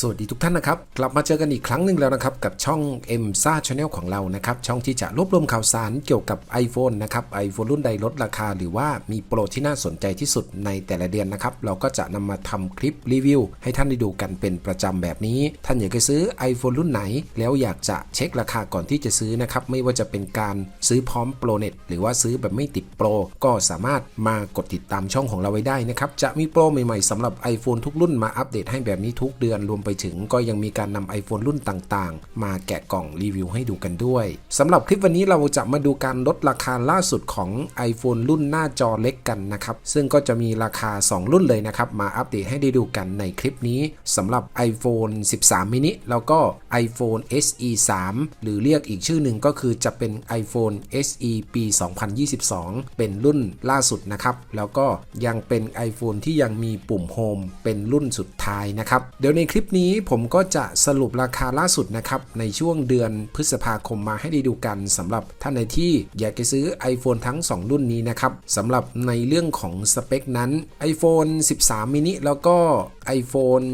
สวัสดีทุกท่านนะครับ กลับมาเจอกันอีกครั้งหนึ่งแล้วนะครับ กับช่อง m s a Channel ของเรานะครับ ช่องที่จะรวบรวมข่าวสารเกี่ยวกับ iPhone นะครับ iPhone รุ่นใดลดราคา หรือว่ามีโปรที่น่าสนใจที่สุดในแต่ละเดือนนะครับ เราก็จะนำมาทำคลิปรีวิว ให้ท่านได้ดูกันเป็นประจำแบบนี้ ท่านอยากจะซื้อ iPhone รุ่นไหน แล้วอยากจะเช็คราคาก่อนที่จะซื้อนะครับไม่ว่าจะเป็นการซื้อพร้อมโปรเน็ตหรือว่าซื้อแบบไม่ติดโปรก็สามารถมากดติดตามช่องของเราไว้ได้นะครับจะมีโปรใหม่ๆสำหรับ iPhone ทุกรุ่นมาอัปเดตให้แบบนี้ทุกเดือนรวมไปถึงก็ยังมีการนำ iPhone รุ่นต่างๆ มาแกะกล่องรีวิวให้ดูกันด้วยสำหรับคลิปวันนี้เราจะมาดูการลดราคาล่าสุดของ iPhone รุ่นหน้าจอเล็กกันนะครับ ซึ่งก็จะมีราคา 2 รุ่นเลยนะครับ มาอัปเดตให้ได้ดูกันในคลิปนี้สำหรับ iPhone 13 mini แล้วก็ iPhone SE 3 หรือเรียกอีกชื่อหนึ่งก็คือจะเป็น iPhone SE ปี 2022 เป็นรุ่นล่าสุดนะครับ แล้วก็ยังเป็น iPhone ที่ยังมีปุ่ม Home เป็นรุ่นสุดท้ายนะครับ เดี๋ยวในคลิปนี้ผมก็จะสรุปราคาล่าสุดนะครับ ในช่วงเดือนพฤษภาคมมาให้ได้ดูกันสำหรับท่านในที่อยากจะซื้อ iPhone ทั้ง 2 รุ่นนี้นะครับสำหรับในเรื่องของสเปคนั้น iPhone 13 mini แล้วก็ iPhone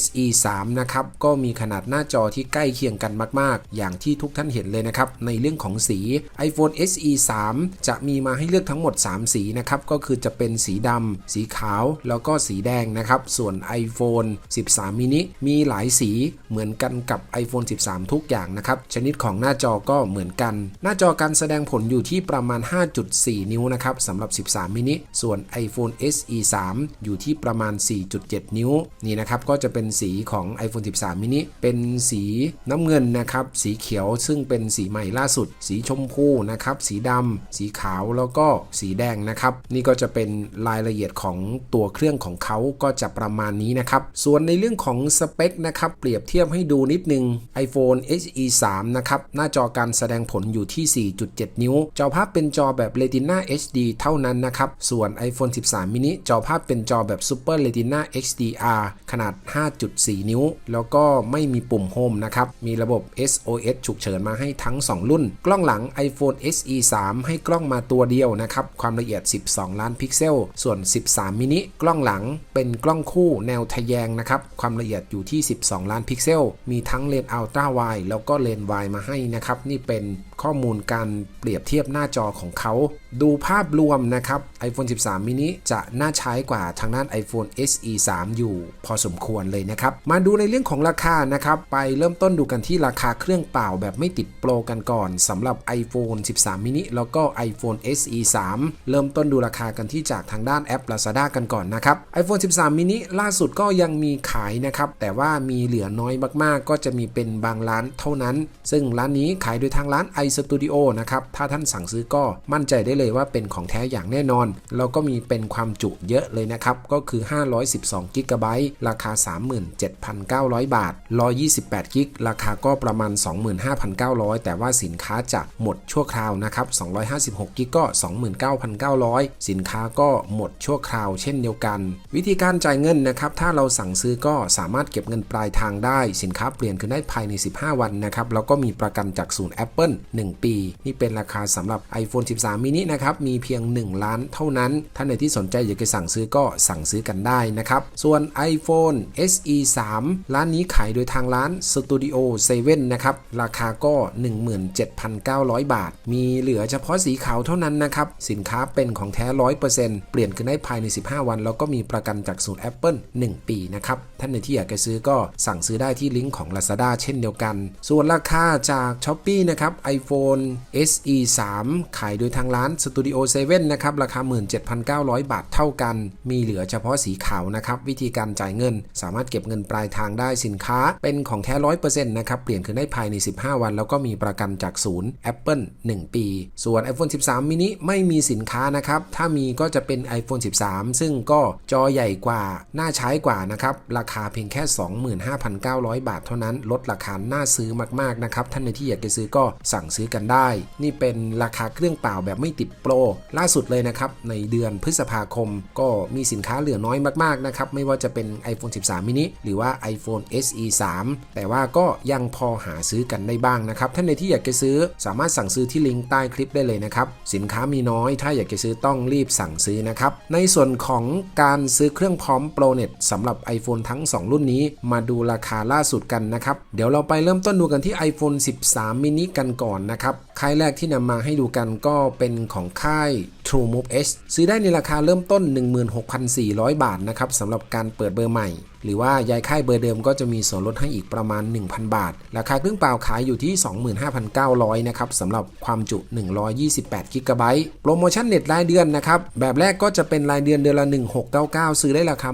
SE 3 นะครับ ก็มีขนาดหน้าจอที่ใกล้เคียงกันมาก ๆ อย่างที่ทุกท่านเห็นเลยนะครับ ในเรื่องของสี iPhone SE 3 จะมีมาให้เลือกทั้งหมด 3 สีนะครับ ก็คือจะเป็นสีดำสีขาวแล้วก็สีแดงนะครับ ส่วน iPhone 13 mini มีีหลายสีเหมือนกันกับ iPhone 13 ทุกอย่างนะครับ ชนิดของหน้าจอก็เหมือนกัน หน้าจอการแสดงผลอยู่ที่ประมาณ 5.4 นิ้วนะครับสำหรับ 13 mini ส่วน iPhone SE 3 อยู่ที่ประมาณ 4.7 นิ้วนี่นะครับก็จะเป็นสีของ iPhone 13 mini เป็นสีน้ำเงินนะครับ สีเขียวซึ่งเป็นสีใหม่ล่าสุด สีชมพูนะครับ สีดำสีขาวแล้วก็สีแดงนะครับ นี่ก็จะเป็นรายละเอียดของตัวเครื่องของเขาก็จะประมาณนี้นะครับ ส่วนในเรื่องของสเปคนะครับเปรียบเทียบให้ดูนิดนึง iPhone SE 3 นะครับ หน้าจอการแสดงผลอยู่ที่ 4.7 นิ้ว จอภาพเป็นจอแบบ Retina HD เท่านั้นนะครับ ส่วน iPhone 13 mini จอภาพเป็นจอแบบ Super Retina HDR ขนาด 5.4 นิ้ว แล้วก็ไม่มีปุ่มโฮมนะครับ มีระบบ SOS ฉุกเฉินมาให้ทั้ง 2 รุ่น กล้องหลัง iPhone SE 3 ให้กล้องมาตัวเดียวนะครับ ความละเอียด 12 ล้านพิกเซล ส่วน 13 mini กล้องหลังเป็นกล้องคู่แนวทะแยงนะครับ ความละเอียดอยู่ที่ 12 ล้านพิกเซล มีทั้งเลนส์อัลตร้าไวแล้วก็เลนส์ไวมาให้นะครับ นี่เป็นข้อมูลการเปรียบเทียบหน้าจอของเขาดูภาพรวมนะครับ iPhone 13 mini จะน่าใช้กว่าทางด้าน iPhone SE 3 อยู่พอสมควรเลยนะครับ มาดูในเรื่องของราคานะครับ ไปเริ่มต้นดูกันที่ราคาเครื่องเปล่าแบบไม่ติดโปรกันก่อนสำหรับ iPhone 13 mini แล้วก็ iPhone SE 3 เริ่มต้นดูราคากันที่จากทางด้านแอป Lazada กันก่อนนะครับ iPhone 13 mini ล่าสุดก็ยังมีขายนะครับ แต่ว่ามีเหลือน้อยมากๆ ก็จะมีเป็นบางร้านเท่านั้น ซึ่งร้านนี้ขายโดยทางร้าน iStudio นะครับ ถ้าท่านสั่งซื้อก็มั่นใจได้เลยว่าเป็นของแท้อย่างแน่นอน แล้วก็มีเป็นความจุเยอะเลยนะครับ ก็คือ 512 g b ราคา 37,900 บาท 128 g b ราคาก็ประมาณ 25,900 แต่ว่าสินค้าจะหมดชั่วคราวนะครับ 256 g b ก็ 29,900 สินค้าก็หมดชั่วคราว เช่นเดียวกัน วิธีการจ่ายเงินนะครับ ถ้าเราสั่งซื้อก็สามารถเก็บเงินปลายทางได้ สินค้าเปลี่ยนคืนได้ภายใน 15 วันนะครับ แล้วก็มีประกันจากศูนย์ Apple 1 ปี นี่เป็นราคาสำหรับ iPhone 13 mini นะครับมีเพียง 1 ล้านเท่านั้น ท่านใดที่สนใจอยากจะสั่งซื้อก็สั่งซื้อกันได้นะครับ ส่วน iPhone SE 3 ร้านนี้ขายโดยทางร้าน Studio 7 นะครับ ราคาก็ 17,900 บาท มีเหลือเฉพาะสีขาวเท่านั้นนะครับ สินค้าเป็นของแท้ 100%เปลี่ยนคืนได้ภายใน 15 วัน แล้วก็มีประกันจากศูนย์ Apple 1 ปีนะครับ ท่านใดที่อยากจะซื้อก็สั่งซื้อได้ที่ลิงก์ของ Lazada เช่นเดียวกัน ส่วนราคาจาก s h อ p e e นะครับ iPhone SE 3 ขายโดยทางร้าน Studio 7 นะครับ ราคา 17,900 บาทเท่ากัน มีเหลือเฉพาะสีขาวนะครับ วิธีการจ่ายเงิน สามารถเก็บเงินปลายทางได้สินค้า เป็นของแท้100%นะครับ เปลี่ยนคืนได้ภายใน 15 วัน แล้วก็มีประกันจากศูนย์ Apple 1 ปี ส่วน iPhone 13 mini ไม่มีสินค้านะครับ ถ้ามีก็จะเป็น iPhone 13 ซึ่งก็จอใหญ่กว่า น่าใช้กว่านะครับ ราคาเพียงแค่ 25,900 บาทเท่านั้น ลดราคาน่าซื้อมากๆนะครับ ท่านในที่อยากจะซื้อก็สั่งซื้อกันได้ นี่เป็นราคาเครื่องเปล่าแบบไม่ติดโปรล่าสุดเลยนะครับในเดือนพฤษภาคม ก็มีสินค้าเหลือน้อยมากๆนะครับไม่ว่าจะเป็น iPhone 13 mini หรือว่า iPhone SE 3 แต่ว่าก็ยังพอหาซื้อกันได้บ้างนะครับท่านในที่อยากจะซื้อสามารถสั่งซื้อที่ลิงก์ใต้คลิปได้เลยนะครับสินค้ามีน้อยถ้าอยากจะซื้อต้องรีบสั่งซื้อนะครับในส่วนของการซื้อเครื่องพร้อม Pro Net สำหรับ iPhone ทั้ง 2 รุ่นนี้ มาดูราคาล่าสุดกันนะครับเดี๋ยวเราไปเริ่มต้นดูกันที่ iPhone 13 mini กันก่อนนะครับค่ายแรกที่นำมาให้ดูกันก็เป็นของสองค่าย TrueMove X ซื้อได้ในราคาเริ่มต้น 16,400 บาทนะครับสำหรับการเปิดเบอร์ใหม่ หรือว่ายายค่ายเบอร์เดิมก็จะมีส่วนลดให้อีกประมาณ 1,000 บาท ราคาเครื่องเปล่าขายอยู่ที่ 25,900 นะครับสำหรับความจุ 128 g b โปรโมชั่นเน็ตรายเดือนนะครับ แบบแรกก็จะเป็นรายเดือนเดือนละ 1699 ซื้อได้ราคา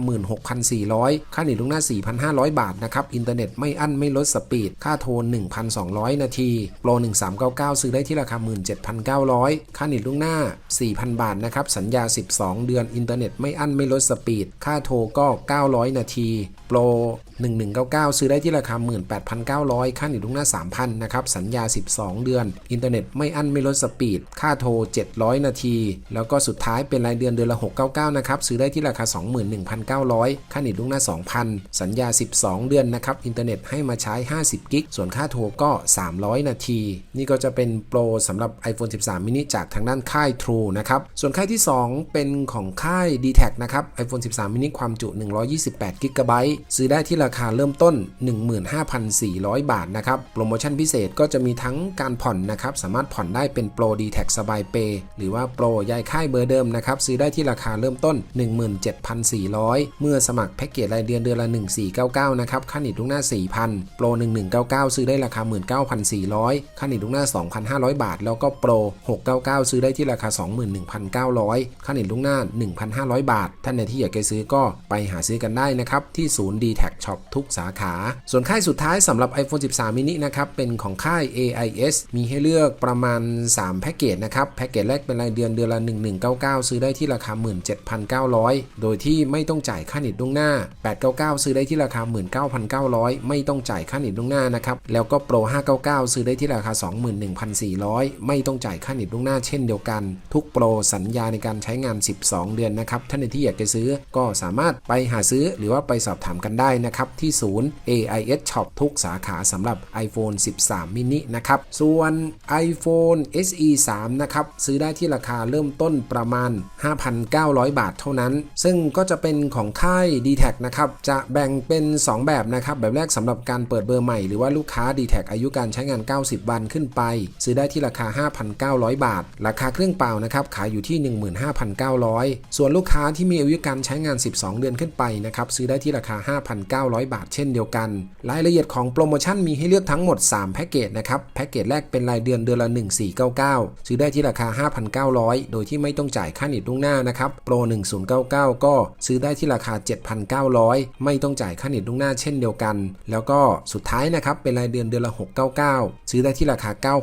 16,400 ค่าเน็ตล่วงหน้า 4,500 บาทนะครับ อินเทอร์เน็ตไม่อั้นไม่ลดสปีด ค่าโทร 1,200 นาที โปร 1399 ซื้อได้ที่ราคา 17,900 ค่าเน็ตล่วงหน้า 4,000 บาทนะครับ สัญญา 12 เดือน อินเทอร์เน็ตไม่อั้นไม่ลดสปีด ค่าโทรก็ 900 นาทีโปร 1199 ซื้อได้ที่ราคา 18,900ค่าเน็ตล่วงหน้า 3,000 นะครับ สัญญา 12 เดือน อินเทอร์เน็ตไม่อั้นไม่ลดสปีด ค่าโทร 700 นาที แล้วก็สุดท้ายเป็นรายเดือนเดือนละ 699 นะครับ ซื้อได้ที่ราคา 21,900ค่าเน็ตล่วงหน้า 2,000 สัญญา 12 เดือนนะครับ อินเทอร์เน็ตให้มาใช้ 50 กิก ส่วนค่าโทรก็ 300 นาที นี่ก็จะเป็นโปรสำหรับ iPhone 13 mini จากทางด้านค่าย True นะครับ ส่วนค่ายที่ 2 เป็นของค่าย d t แทนะครับ iPhone 13 mini ความจุ 128กิกะไบต์ซื้อได้ที่ราราคาเริ่มต้น 15,400 บาทนะครับ โปรโมชั่นพิเศษก็จะมีทั้งการผ่อนนะครับ สามารถผ่อนได้เป็นโปร d t แท็สบายเปย์หรือว่าโปรยายค่ายเบอร์เดิมนะครับ ซื้อได้ที่ราคาเริ่มต้น 17,400 เมื่อสมัครแพ็กเกจรายเดือนเดือนละ 1499 นะครับ ค่าเน็ตล่วงหน้า 4,000 โปร 1199 ซื้อได้ราคา 19,400 ค่าเน็ตล่วงหน้า 2,500 บาท แล้วก็โปร 699 ซื้อได้ที่ราคา 21,900 ค่าเน็ตล่วงหน้า 1,500 บาท ท่านในที่อยากจะซื้อก็ไปหาซื้อกันได้นะครับที่ศูนย์ d t แท็กช็อ Shop ทุกสาขา ส่วนค่ายสุดท้ายสำหรับ iPhone 13 mini นะครับ เป็นของค่าย AIS มีให้เลือกประมาณ 3 แพ็กเกจนะครับ แพ็กเกจแรกเป็นรายเดือนเดือนละ 1199 ซื้อได้ที่ราคา 17,900 โดยที่ไม่ต้องจ่ายค่าเน็ตล่วงหน้า 899 ซื้อได้ที่ราคา 19,900 ไม่ต้องจ่ายค่าเน็ตล่วงหน้านะครับแล้วก็โปร 599 ซื้อได้ที่ราคา 21,400 ไม่ต้องจ่ายค่าเน็ตล่วงหน้าเช่นเดียวกัน ทุกโปรสัญญาในการใช้งาน 12 เดือนนะครับท่านที่อยากจะซื้อก็สามารถไปหาซื้อหรือว่าไปสอบถามกันได้นะครับที่ศูนย์ AIS Shop ทุกสาขาสำหรับ iPhone 13 mini นะครับ ส่วน iPhone SE 3 นะครับ ซื้อได้ที่ราคาเริ่มต้นประมาณ 5,900 บาทเท่านั้น ซึ่งก็จะเป็นของค่าย d t แทนะครับ จะแบ่งเป็น 2 แบบนะครับ แบบแรกสำหรับการเปิดเบอร์ใหม่ หรือว่าลูกค้า d t แทอายุการใช้งาน 90 วันขึ้นไป ซื้อได้ที่ราคา 5,900 บาท ราคาเครื่องเปล่านะครับ ขายอยู่ที่ 15,900 ส่วนลูกค้าที่มีอายุการใช้งาน 12 เดือนขึ้นไปนะครับ ซื้อได้ที่ราคา 5,900บาทเช่นเดียวกัน รายละเอียดของโปรโมชั่นมีให้เลือกทั้งหมด 3 แพ็กเกจนะครับ แพ็กเกจแรกเป็นรายเดือนเดือนละ 1499 ซื้อได้ที่ราคา 5,900 โดยที่ไม่ต้องจ่ายค่าเน็ตล่วงหน้านะครับ โปร 1099 ก็ซื้อได้ที่ราคา 7,900 ไม่ต้องจ่ายค่าเน็ตล่วงหน้าเช่นเดียวกัน แล้วก็สุดท้ายนะครับเป็นรายเดือนเดือนละ 699 ซื้อได้ที่ราคา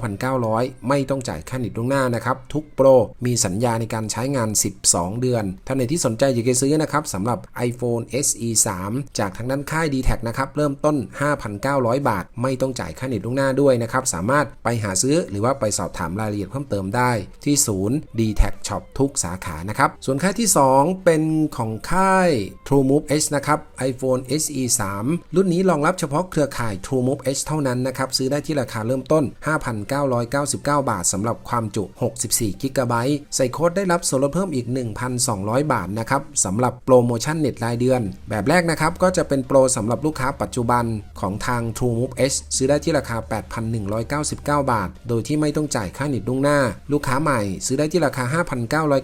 9,900 ไม่ต้องจ่ายค่าเน็ตล่วงหน้านะครับ ทุกโปรมีสัญญาในการใช้งาน 12 เดือนท่านไหนที่สนใจอยากจะซื้อนะครับสำหรับ iPhone SE 3 จากทางด้านค่าย d t แทนะครับเริ่มต้น 5,900 บาท ไม่ต้องจ่ายค่าเน็ตล่วงหน้าด้วยนะครับสามารถไปหาซื้อหรือว่าไปสอบถามรายละเอียดเพิ่มเติมได้ที่ศูนย์ d t แท Shop ทุกสาขานะครับส่วนค่ายที่ 2 เป็นของค่าย TrueMove H นะครับ iPhone SE 3 รุ่นนี้รองรับเฉพาะเครือข่าย TrueMove H เท่านั้นนะครับซื้อได้ที่ราคาเริ่มต้น 5,999 บาทสำหรับความจุ 64 g b ใส่โค้ดได้รับส่วนลดเพิ่มอีก 1,200 บาทนะครับสำหรับโปรโมชั่นเน็ตรายเดือน แบบแรกนะครับก็จะเป็นโปรสำหรับลูกค้าปัจจุบันของทาง TrueMove H ซื้อได้ที่ราคา 8,199 บาท โดยที่ไม่ต้องจ่ายค่าเน็ตล่วงหน้า ลูกค้าใหม่ซื้อได้ที่ราคา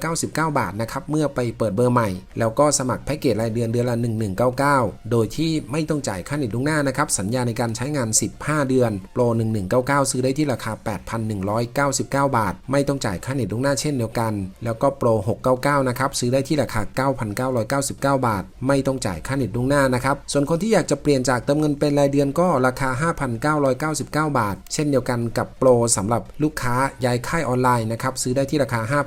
5,999 บาทนะครับเมื่อไปเปิดเบอร์ใหม่ แล้วก็สมัครแพ็กเกจรายเดือนเดือนละ 1199 โดยที่ไม่ต้องจ่ายค่าเน็ตล่วงหน้านะครับสัญญาในการใช้งาน 15 เดือนโปร1199 ซื้อได้ที่ราคา 8,199 บาท ไม่ต้องจ่ายค่าเน็ตล่วงหน้าเช่นเดียวกัน แล้วก็โปร699 นะครับซื้อได้ที่ราคา 9,999 บาท ไม่ต้องจ่ายค่าเน็ตล่วงหน้านะครับส่วนคนที่อยากจะเปลี่ยนจากเติมเงินเป็นรายเดือนก็ราคา 5,999 บาท เช่นเดียวกันกับโปรสำหรับลูกค้าย้ายค่ายออนไลน์นะครับซื้อได้ที่ราคา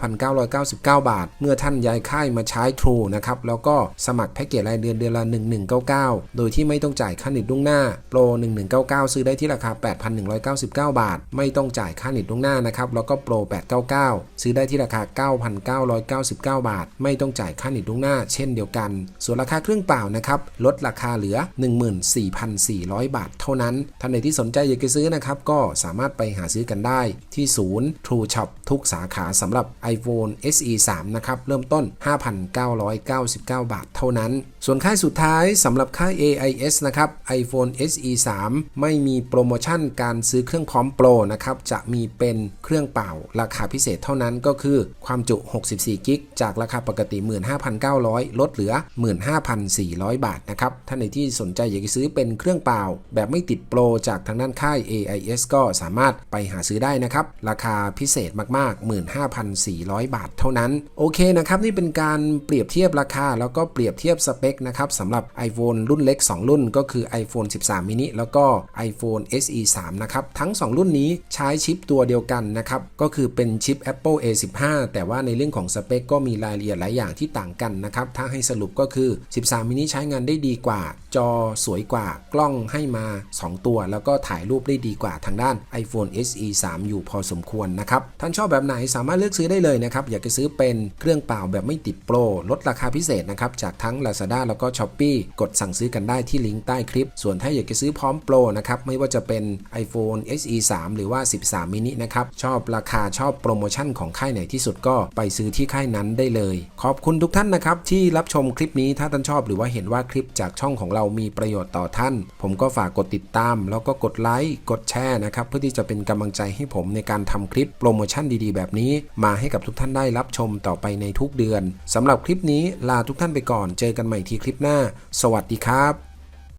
5,999 บาท เมื่อท่านย้ายค่ายมาใช้ True นะครับแล้วก็สมัครแพ็กเกจรายเดือนเดือนละ 1199 โดยที่ไม่ต้องจ่ายค่าเน็ตล่วงหน้าโปร 1199 ซื้อได้ที่ราคา 8,199 บาท ไม่ต้องจ่ายค่าเน็ตล่วงหน้านะครับแล้วก็โปร 899 ซื้อได้ที่ราคา 9,999 บาท ไม่ต้องจ่ายค่าเน็ตล่วงหน้า เช่นเดียวกัน ส่วนราคาเครื่องเปล่านะครับลดราคาเหลือ14,400 บาทเท่านั้น ท่านใดที่สนใจอยากจะซื้อนะครับ ก็สามารถไปหาซื้อกันได้ที่ศูนย์ True Shop ทุกสาขาสำหรับ iPhone SE 3 นะครับ เริ่มต้น 5,999 บาทเท่านั้น ส่วนค่ายสุดท้ายสำหรับค่าย AIS นะครับ iPhone SE 3 ไม่มีโปรโมชั่นการซื้อเครื่องพร้อมโปรนะครับ จะมีเป็นเครื่องเปล่าราคาพิเศษเท่านั้นก็คือความจุ 64 กิก จากราคาปกติ 15,900 ลดเหลือ 15,400 บาทนะครับ ท่านใดที่สนใจอยากจะซื้อเป็นเครื่องเปล่า แบบไม่ติดโปรจากทางด้านค่าย AIS ก็สามารถไปหาซื้อได้นะครับ ราคาพิเศษมากๆ 15,400 บาทเท่านั้น โอเคนะครับ นี่เป็นการเปรียบเทียบราคาแล้วก็เปรียบเทียบสเปคนะครับสำหรับ iPhone รุ่นเล็ก 2 รุ่นก็คือ iPhone 13 mini แล้วก็ iPhone SE 3 นะครับ ทั้ง 2 รุ่นนี้ใช้ชิปตัวเดียวกันนะครับ ก็คือเป็นชิป Apple A15 แต่ว่าในเรื่องของสเปคก็มีรายละเอียดหลายอย่างที่ต่างกันนะครับ ถ้าให้สรุปก็คือ 13 mini ใช้งานได้ดีกว่า จอสวยกว่ากล้องให้มา 2 ตัว แล้วก็ถ่ายรูปได้ดีกว่าทางด้าน iPhone SE 3 อยู่พอสมควรนะครับ ท่านชอบแบบไหนสามารถเลือกซื้อได้เลยนะครับ อยากจะซื้อเป็นเครื่องเปล่าแบบไม่ติดโปรลดราคาพิเศษนะครับจากทั้ง Lazada แล้วก็ Shopee กดสั่งซื้อกันได้ที่ลิงก์ใต้คลิป ส่วนถ้าอยากจะซื้อพร้อมโปรนะครับ ไม่ว่าจะเป็น iPhone SE 3 หรือว่า 13 mini นะครับ ชอบราคาชอบโปรโมชั่นของค่ายไหนที่สุดก็ไปซื้อที่ค่ายนั้นได้เลย ขอบคุณทุกท่านนะครับ ที่รับชมคลิปนี้ถ้าท่านชอบหรือว่าเห็นว่าคลิปจากช่องของเรามีประโยชน์ต่อท่าน ผมก็ฝากกดติดตาม แล้วก็กดไลค์กดแชร์นะครับเพื่อที่จะเป็นกำลังใจให้ผมในการทำคลิปโปรโมชั่นดีๆ แบบนี้ มาให้กับทุกท่านได้รับชมต่อไปในทุกเดือนสำหรับคลิปนี้ลาทุกท่านไปก่อนเจอกันใหม่ทีคลิปหน้า สวัสดีครับ